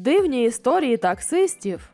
Дивні історії таксистів.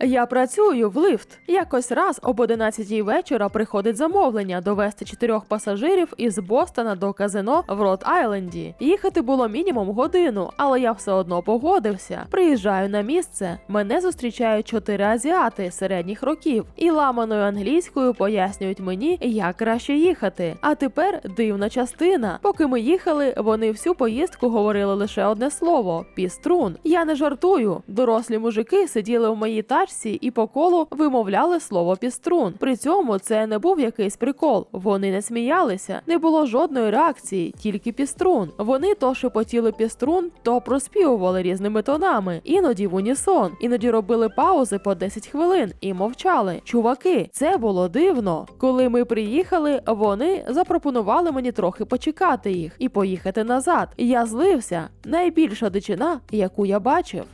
Я працюю в лифт. Якось раз об 11 вечора приходить замовлення довести чотирьох пасажирів із Бостона до казино в Рот Айленді. Їхати було мінімум годину, але я все одно погодився. Приїжджаю на місце. Мене зустрічають чотири азіати середніх років і ламаною англійською пояснюють мені, як краще їхати. А тепер дивна частина. Поки ми їхали, вони всю поїздку говорили лише одне слово піструн. Я не жартую. Дорослі мужики сиділи в моїй тачці і по колу вимовляли слово піструн. При цьому це не був якийсь прикол. Вони не сміялися, не було жодної реакції, тільки піструн. Вони то шепотіли піструн, то проспівували різними тонами, іноді в унісон, іноді робили паузи по 10 хвилин і мовчали. Чуваки, це було дивно. Коли ми приїхали, вони запропонували мені трохи почекати їх і поїхати назад. Я злився. Найбільша дичина, яку я бачив.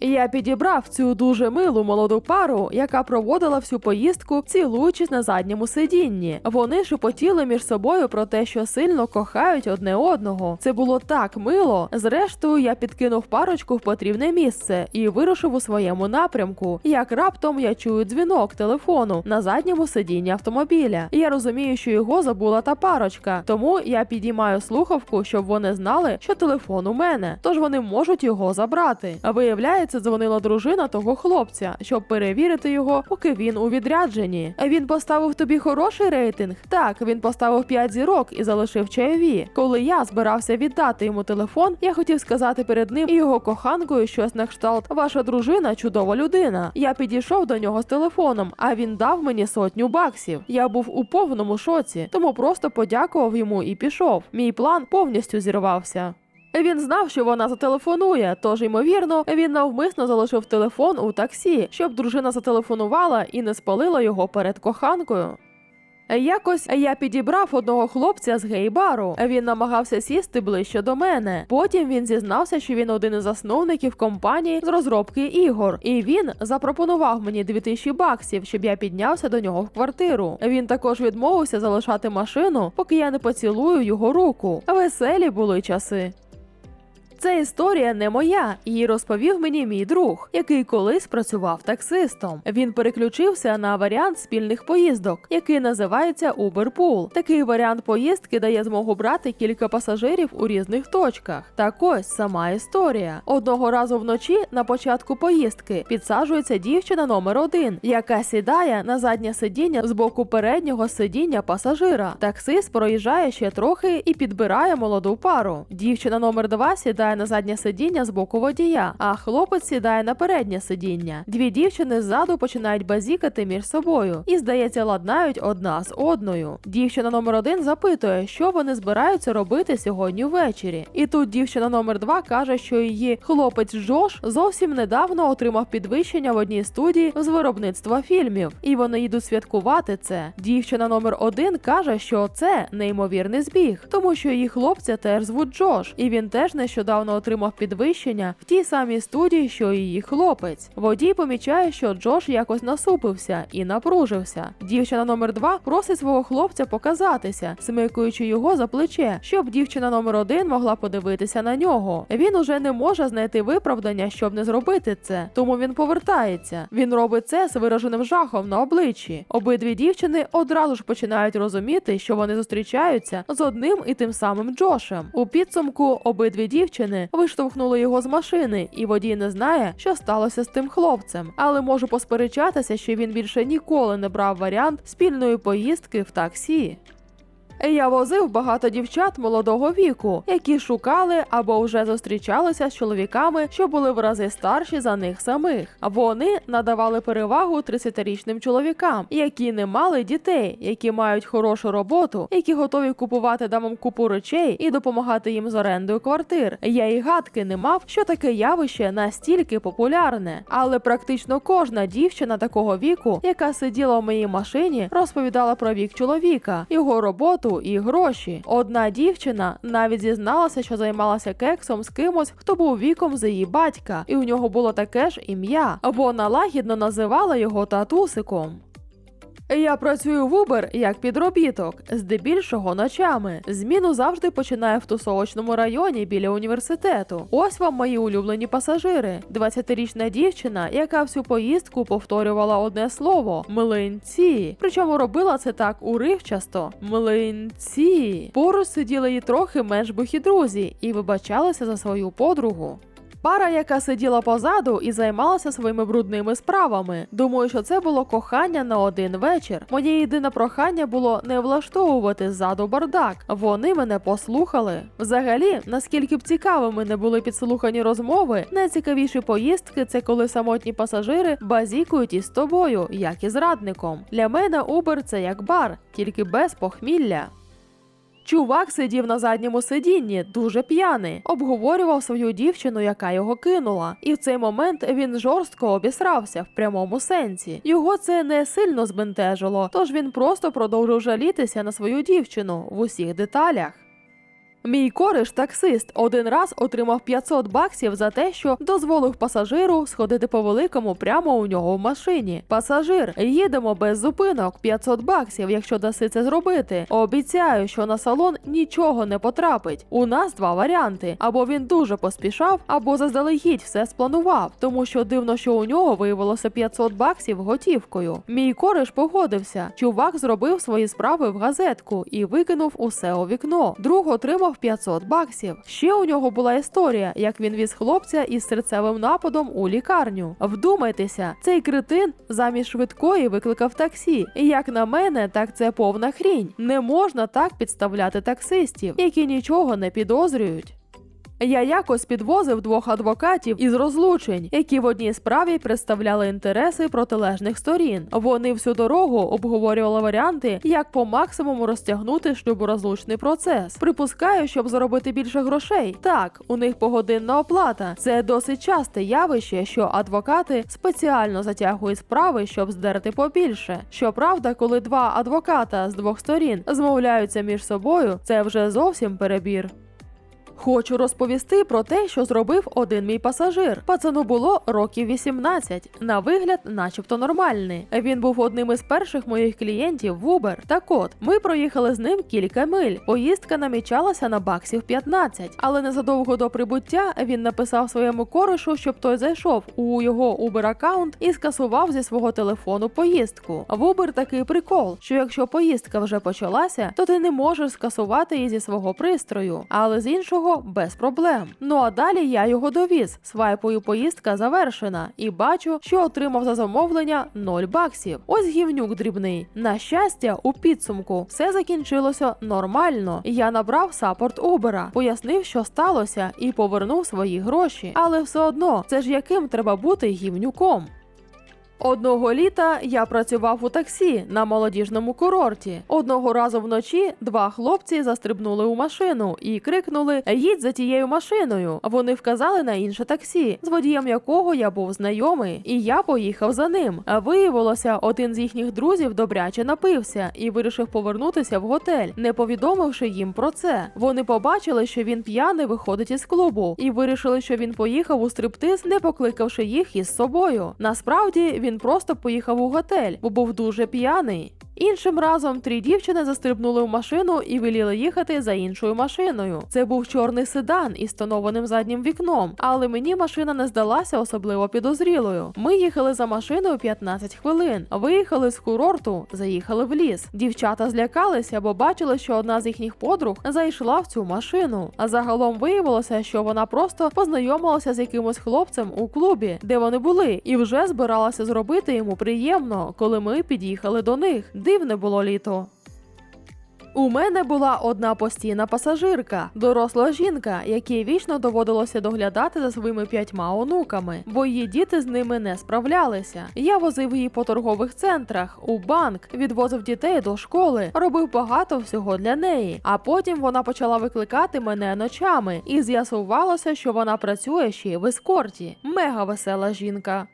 Я підібрав цю дуже милу молоду пару, яка проводила всю поїздку, цілуючись на задньому сидінні. Вони шепотіли між собою про те, що сильно кохають одне одного. Це було так мило. Зрештою, я підкинув парочку в потрібне місце і вирушив у своєму напрямку. Як раптом я чую дзвінок телефону на задньому сидінні автомобіля. Я розумію, що його забула та парочка, тому я підіймаю слухавку, щоб вони знали, що телефон у мене, тож вони можуть його забрати. А виявляється, дзвонила дружина того хлопця, щоб перевірити його, поки він у відрядженні. Він поставив тобі хороший рейтинг. Так, він поставив 5 зірок і залишив чайові. Коли я збирався віддати йому телефон, я хотів сказати перед ним і його коханкою щось на кшталт. Ваша дружина чудова людина. Я підійшов до нього з телефоном, а він дав мені сотню баксів. Я був у повному шоці, тому просто подякував йому і пішов. Мій план повністю зірвався. Він знав, що вона зателефонує, тож ймовірно, він навмисно залишив телефон у таксі, щоб дружина зателефонувала і не спалила його перед коханкою. Якось я підібрав одного хлопця з гей-бару. Він намагався сісти ближче до мене. Потім він зізнався, що він один із засновників компанії з розробки ігор, і він запропонував мені 2000 баксів, щоб я піднявся до нього в квартиру. Він також відмовився залишати машину, поки я не поцілую його руку. Веселі були часи. Ця історія не моя, її розповів мені мій друг, який колись працював таксистом. Він переключився на варіант спільних поїздок, який називається Uber Pool. Такий варіант поїздки дає змогу брати кілька пасажирів у різних точках. Так ось сама історія. Одного разу вночі на початку поїздки підсаджується дівчина номер один, яка сідає на заднє сидіння з боку переднього сидіння пасажира. Таксист проїжджає ще трохи і підбирає молоду пару. Дівчина номер два сідає на заднє сидіння з боку водія, а хлопець сідає на переднє сидіння. Дві дівчини ззаду починають базікати між собою і, здається, ладнають одна з одною. Дівчина номер один запитує, що вони збираються робити сьогодні ввечері. І тут дівчина номер два каже, що її хлопець Джош зовсім недавно отримав підвищення в одній студії з виробництва фільмів, і вони йдуть святкувати це. Дівчина номер один каже, що це неймовірний збіг, тому що її хлопця теж звуть Джош, і він теж нещодавно отримав підвищення в тій самій студії, що і її хлопець. Водій помічає, що Джош якось насупився і напружився. Дівчина номер два просить свого хлопця показатися, смикуючи його за плече, щоб дівчина номер один могла подивитися на нього. Він уже не може знайти виправдання, щоб не зробити це, тому він повертається. Він робить це з вираженим жахом на обличчі. Обидві дівчини одразу ж починають розуміти, що вони зустрічаються з одним і тим самим Джошем. У підсумку обидві дівчини виштовхнули його з машини, і водій не знає, що сталося з тим хлопцем. Але можу посперечатися, що він більше ніколи не брав варіант спільної поїздки в таксі. Я возив багато дівчат молодого віку, які шукали або вже зустрічалися з чоловіками, що були в рази старші за них самих. Вони надавали перевагу 30-річним чоловікам, які не мали дітей, які мають хорошу роботу, які готові купувати дамам купу речей і допомагати їм з орендою квартир. Я і гадки не мав, що таке явище настільки популярне, але практично кожна дівчина такого віку, яка сиділа в моїй машині, розповідала про вік чоловіка, його роботу і гроші. Одна дівчина навіть зізналася, що займалася кексом з кимось, хто був віком за її батька, і у нього було таке ж ім'я. Вона лагідно називала його татусиком. Я працюю в Uber як підробіток, здебільшого ночами. Зміну завжди починаю в тусовочному районі біля університету. Ось вам мої улюблені пасажири. 20-річна дівчина, яка всю поїздку повторювала одне слово млинці. Причому робила це так уривчасто. Млинці. Поруч сиділи її трохи менш бухі друзі і вибачалися за свою подругу. Пара, яка сиділа позаду і займалася своїми брудними справами. Думаю, що це було кохання на один вечір. Моє єдине прохання було не влаштовувати ззаду бардак. Вони мене послухали. Взагалі, наскільки б цікавими не були підслухані розмови, найцікавіші поїздки це коли самотні пасажири базікують із тобою, як і зрадником. Для мене Uber – це як бар, тільки без похмілля. Чувак сидів на задньому сидінні, дуже п'яний, обговорював свою дівчину, яка його кинула. І в цей момент він жорстко обісрався в прямому сенсі. Його це не сильно збентежило, тож він просто продовжив жалітися на свою дівчину в усіх деталях. Мій кореш таксист один раз отримав 500 баксів за те, що дозволив пасажиру сходити по великому прямо у нього в машині. Пасажир, їдемо без зупинок, 500 баксів, якщо даси це зробити. Обіцяю, що на салон нічого не потрапить. У нас два варіанти: або він дуже поспішав, або заздалегідь все спланував, тому що дивно, що у нього виявилося 500 баксів готівкою. Мій кореш погодився. Чувак зробив свої справи в газетку і викинув усе у вікно. Друг отримав 500 баксів. Ще у нього була історія, як він віз хлопця із серцевим нападом у лікарню. Вдумайтеся, цей кретин замість швидкої викликав таксі. І як на мене, так це повна хрінь. Не можна так підставляти таксистів, які нічого не підозрюють. Я якось підвозив двох адвокатів із розлучень, які в одній справі представляли інтереси протилежних сторін. Вони всю дорогу обговорювали варіанти, як по максимуму розтягнути шлюборозлучний процес. Припускаю, щоб заробити більше грошей. Так, у них погодинна оплата. Це досить часте явище, що адвокати спеціально затягують справи, щоб здерти побільше. Щоправда, коли два адвоката з двох сторін змовляються між собою, це вже зовсім перебір. Хочу розповісти про те, що зробив один мій пасажир. Пацану було років 18, на вигляд, начебто нормальний. Він був одним із перших моїх клієнтів в Uber. Так от, ми проїхали з ним кілька миль. Поїздка намічалася на баксів 15, але незадовго до прибуття він написав своєму корешу, щоб той зайшов у його Uber аккаунт і скасував зі свого телефону поїздку. В Uber такий прикол, що якщо поїздка вже почалася, то ти не можеш скасувати її зі свого пристрою, але з іншого без проблем. Ну а далі я його довіз. Свайпою поїздка завершена, і бачу, що отримав за замовлення 0 баксів. Ось гівнюк дрібний. На щастя, у підсумку все закінчилося нормально. Я набрав саппорт Убера, пояснив, що сталося, і повернув свої гроші. Але все одно, це ж яким треба бути гівнюком. Одного літа я працював у таксі на молодіжному курорті. Одного разу вночі два хлопці застрибнули у машину і крикнули: Їдь за тією машиною. Вони вказали на інше таксі, з водієм якого я був знайомий, і я поїхав за ним. Виявилося, один з їхніх друзів добряче напився і вирішив повернутися в готель, не повідомивши їм про це. Вони побачили, що він п'яний виходить із клубу, і вирішили, що він поїхав у стриптиз, не покликавши їх із собою. Насправді він просто поїхав у готель, бо був дуже п'яний. Іншим разом три дівчини застрибнули в машину і веліли їхати за іншою машиною. Це був чорний седан із тонованим заднім вікном, але мені машина не здалася особливо підозрілою. Ми їхали за машиною 15 хвилин. Виїхали з курорту, заїхали в ліс. Дівчата злякалися, бо бачили, що одна з їхніх подруг зайшла в цю машину. А загалом виявилося, що вона просто познайомилася з якимось хлопцем у клубі, де вони були, і вже збиралася зробити йому приємно, коли ми під'їхали до них. Дивне було літо. У мене була одна постійна пасажирка, доросла жінка, якій вічно доводилося доглядати за своїми п'ятьма онуками, бо її діти з ними не справлялися. Я возив її по торгових центрах, у банк, відвозив дітей до школи, робив багато всього для неї. А потім вона почала викликати мене ночами, і з'ясувалося, що вона працює ще й в ескорті. Мега весела жінка.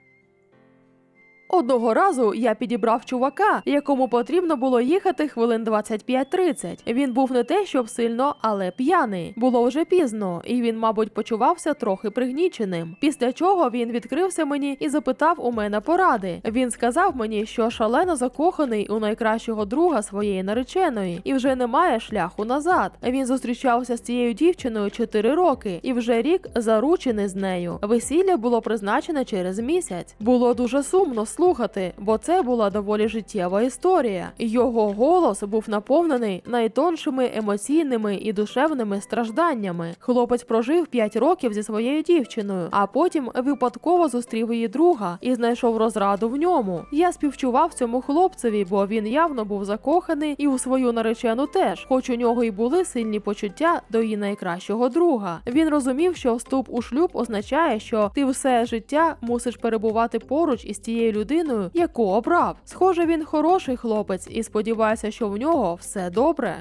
Одного разу я підібрав чувака, якому потрібно було їхати хвилин 25-30. Він був не те, щоб сильно, але п'яний. Було вже пізно, і він, мабуть, почувався трохи пригніченим. Після чого він відкрився мені і запитав у мене поради. Він сказав мені, що шалено закоханий у найкращого друга своєї нареченої, і вже немає шляху назад. Він зустрічався з цією дівчиною 4 роки і вже рік заручений з нею. Весілля було призначене через місяць. Було дуже сумно слухати, бо це була доволі життєва історія. Його голос був наповнений найтоншими емоційними і душевними стражданнями. Хлопець прожив 5 років зі своєю дівчиною, а потім випадково зустрів її друга і знайшов розраду в ньому. Я співчував цьому хлопцеві, бо він явно був закоханий і у свою наречену теж, хоч у нього й були сильні почуття до її найкращого друга. Він розумів, що вступ у шлюб означає, що ти все життя мусиш перебувати поруч із тією людиною, яку обрав. Схоже, він хороший хлопець і сподіваюся, що в нього все добре.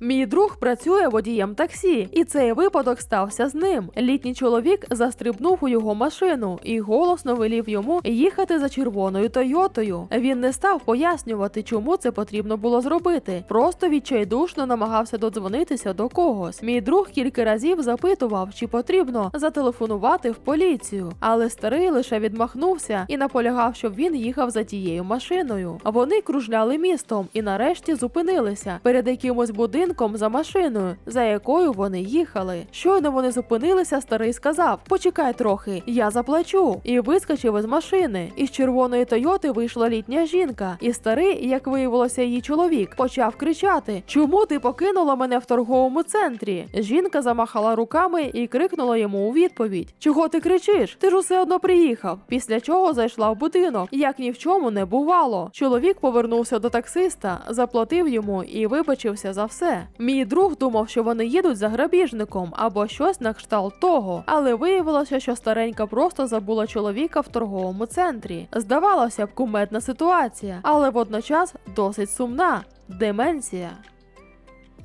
Мій друг працює водієм таксі, і цей випадок стався з ним. Літній чоловік застрибнув у його машину і голосно велів йому їхати за червоною Тойотою. Він не став пояснювати, чому це потрібно було зробити. Просто відчайдушно намагався додзвонитися до когось. Мій друг кілька разів запитував, чи потрібно зателефонувати в поліцію, але старий лише відмахнувся і наполягав, щоб він їхав за тією машиною. Вони кружляли містом і нарешті зупинилися перед якимось будинком за машиною, за якою вони їхали. Щойно вони зупинилися, старий сказав: Почекай трохи, я заплачу. І вискочив із машини. Із червоної Тойоти вийшла літня жінка, і старий, як виявилося, її чоловік, почав кричати: Чому ти покинула мене в торговому центрі? Жінка замахала руками і крикнула йому у відповідь: Чого ти кричиш? Ти ж усе одно приїхав. Після чого зайшла в будинок, як ні в чому не бувало. Чоловік повернувся до таксиста, заплатив йому і вибачився за все. Мій друг думав, що вони їдуть за грабіжником або щось на кшталт того, але виявилося, що старенька просто забула чоловіка в торговому центрі. Здавалося б, кумедна ситуація, але водночас досить сумна деменція.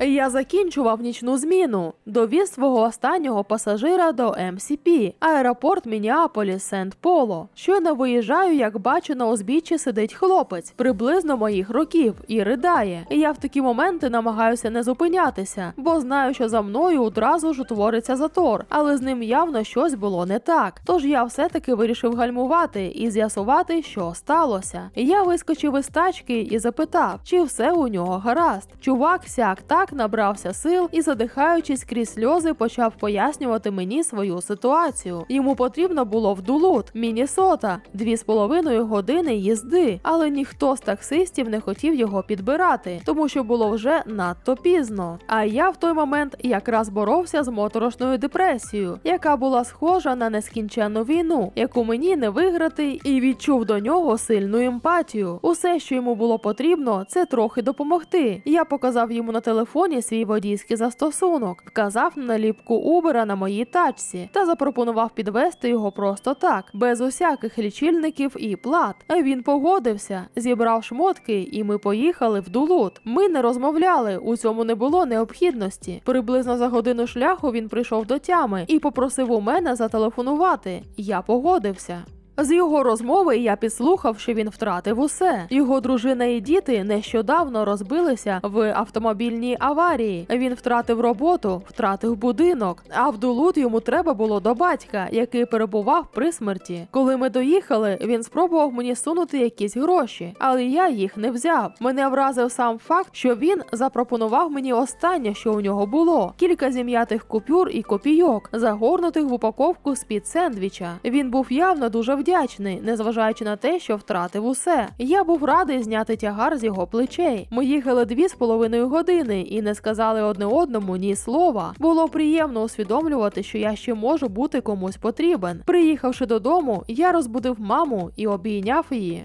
Я закінчував нічну зміну. Довіз свого останнього пасажира до МСП, аеропорт Мініаполіс Сент Поло. Щойно виїжджаю, як бачу, на узбіччі сидить хлопець приблизно моїх років і ридає. Я в такі моменти намагаюся не зупинятися, бо знаю, що за мною одразу ж утвориться затор, але з ним явно щось було не так. Тож я все-таки вирішив гальмувати і з'ясувати, що сталося. Я вискочив із тачки і запитав, чи все у нього гаразд. Чувак сяк так набрався сил і, задихаючись крізь сльози, почав пояснювати мені свою ситуацію. Йому потрібно було в Дулут, Мінісота, дві з половиною години їзди, але ніхто з таксистів не хотів його підбирати, тому що було вже надто пізно. А я в той момент якраз боровся з моторошною депресією, яка була схожа на нескінченну війну, яку мені не виграти, і відчув до нього сильну емпатію. Усе, що йому було потрібно, це трохи допомогти. Я показав йому на телефоні свій водійський застосунок, вказав на наліпку Убера на моїй тачці та запропонував підвести його просто так, без усяких лічильників і плат. Він погодився, зібрав шмотки, і ми поїхали в Дулут. Ми не розмовляли, у цьому не було необхідності. Приблизно за годину шляху він прийшов до тями і попросив у мене зателефонувати. Я погодився. З його розмови я підслухав, що він втратив усе. Його дружина і діти нещодавно розбилися в автомобільній аварії. Він втратив роботу, втратив будинок. А в Дулут йому треба було до батька, який перебував при смерті. Коли ми доїхали, він спробував мені сунути якісь гроші, але я їх не взяв. Мене вразив сам факт, що він запропонував мені останнє, що у нього було: кілька зім'ятих купюр і копійок, загорнутих в упаковку з під сендвіча. Він був явно дуже вдячний, незважаючи на те, що втратив усе. Я був радий зняти тягар з його плечей. Ми їхали дві з половиною години і не сказали одне одному ні слова. Було приємно усвідомлювати, що я ще можу бути комусь потрібен. Приїхавши додому, я розбудив маму і обійняв її.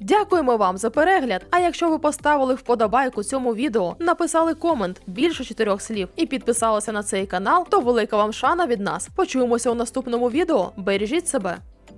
Дякуємо вам за перегляд. А якщо ви поставили вподобайку цьому відео, написали комент більше чотирьох слів і підписалися на цей канал, то велика вам шана від нас. Почуємося у наступному відео. Бережіть себе.